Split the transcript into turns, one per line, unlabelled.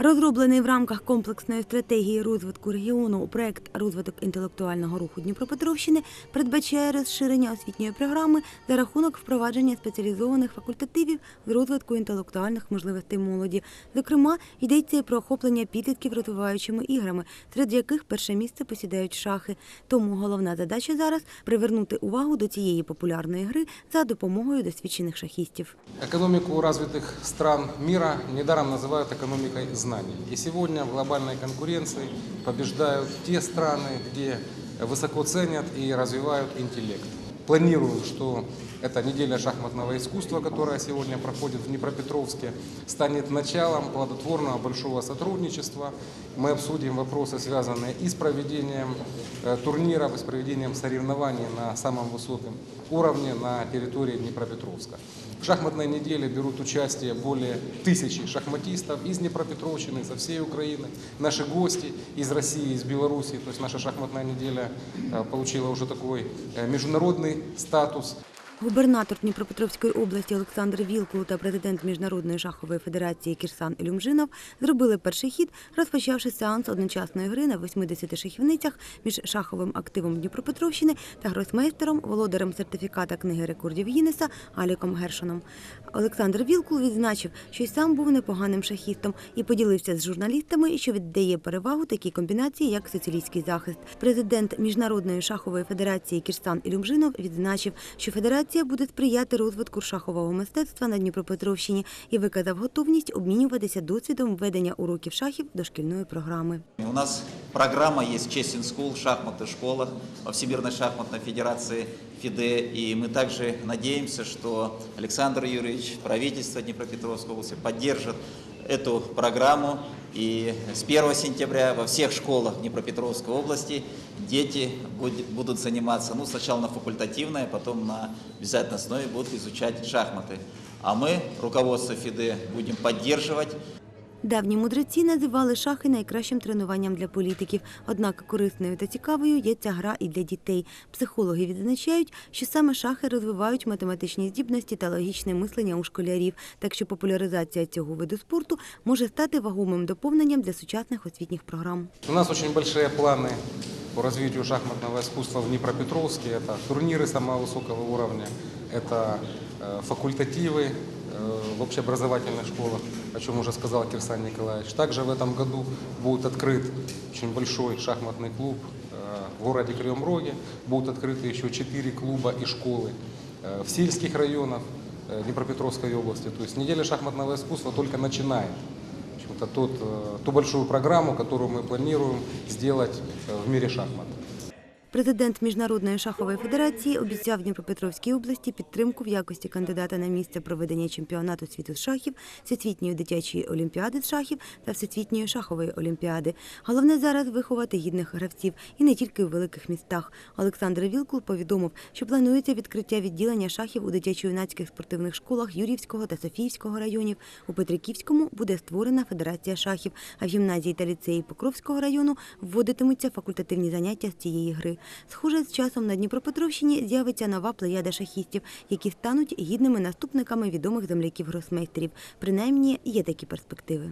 Розроблений в рамках комплексної стратегії розвитку регіону проект розвиток інтелектуального руху Дніпропетровщини передбачає розширення освітньої програми за рахунок впровадження спеціалізованих факультативів з розвитку інтелектуальних можливостей молоді. Зокрема, йдеться і про охоплення підлітків розвиваючими іграми, серед яких перше місце посідають шахи. Тому головна задача зараз привернути увагу до цієї популярної гри за допомогою досвідчених шахістів.
Экономику развитых стран мира недаром называют экономикой знаний. И сегодня в глобальной конкуренции побеждают те страны, где высоко ценят и развивают интеллект. Планируем, что эта неделя шахматного искусства, которая сегодня проходит в Днепропетровске, станет началом плодотворного большого сотрудничества. Мы обсудим вопросы, связанные и с проведением э, турниров, и с проведением соревнований на самом высоком уровне на территории Днепропетровска. В шахматной неделе берут участие более тысячи шахматистов из Днепропетровщины, со всей Украины. Наши гости из России, из Беларуси. То есть наша шахматная неделя э, получила уже такой э, международный статус.
Губернатор Дніпропетровської області Олександр Вілкул та президент Міжнародної шахової федерації Кірсан Ілюмжинов зробили перший хід, розпочавши сеанс одночасної гри на 80 шахівницях між шаховим активом Дніпропетровщини та гросмейстером, володарем сертифіката книги рекордів Гіннеса Аліком Гершоном. Олександр Вілкул відзначив, що й сам був непоганим шахістом і поділився з журналістами, що віддає перевагу такій комбінації, як соціалістський захист. Президент Міжнародної шахової федерації Кірсан Ілюмжинов відзначив, що федерація буде сприяти розвитку шахового мистецтва на Дніпропетровщині і виказав готовність обмінюватися досвідом ведення уроків шахів дошкільної програми.
У нас программа есть Chessing School, шахматы в школах во Всемирной шахматной федерации ФИДЕ. И мы также надеемся, что Александр Юрьевич, правительство Днепропетровской области поддержит эту программу. И с 1 сентября во всех школах Днепропетровской области дети будут заниматься, ну, сначала на факультативной, потом на обязательной основе будут изучать шахматы. А мы, руководство ФИДЕ, будем поддерживать
Давні мудреці називали шахи найкращим тренуванням для політиків. Однак корисною та цікавою є ця гра і для дітей. Психологи відзначають, що саме шахи розвивають математичні здібності та логічне мислення у школярів. Так що популяризація цього виду спорту може стати вагомим доповненням для сучасних освітніх програм.
У нас очень большие планы по развитию шахматного искусства в Днепропетровске. Это турниры самого высокого уровня, это э, факультативы э, В общеобразовательных школах, о чем уже сказал Кирсан Николаевич. Также в этом году будет открыт очень большой шахматный клуб э, в городе Кривом Роге. Будут открыты еще четыре клуба и школы э, в сельских районах э, Днепропетровской области. То есть неделя шахматного искусства только начинает общем-то, тот, э, ту большую программу, которую мы планируем сделать э, в мире шахмат.
Президент Міжнародної шахової федерації обіцяв Дніпропетровській області підтримку в якості кандидата на місце проведення чемпіонату світу з шахів, всесвітньої дитячої олімпіади з шахів та всесвітньої шахової олімпіади. Головне зараз виховати гідних гравців і не тільки в великих містах. Олександр Вілкул повідомив, що планується відкриття відділення шахів у дитячо-юнацьких спортивних школах Юрівського та Софіївського районів. У Петриківському буде створена федерація шахів, а в гімназії та ліцеї Покровського району вводитимуться факультативні заняття з цієї гри. Схоже, з часом на Дніпропетровщині з'явиться нова плеяда шахістів, які стануть гідними наступниками відомих земляків гросмейстерів. Принаймні є такі перспективи.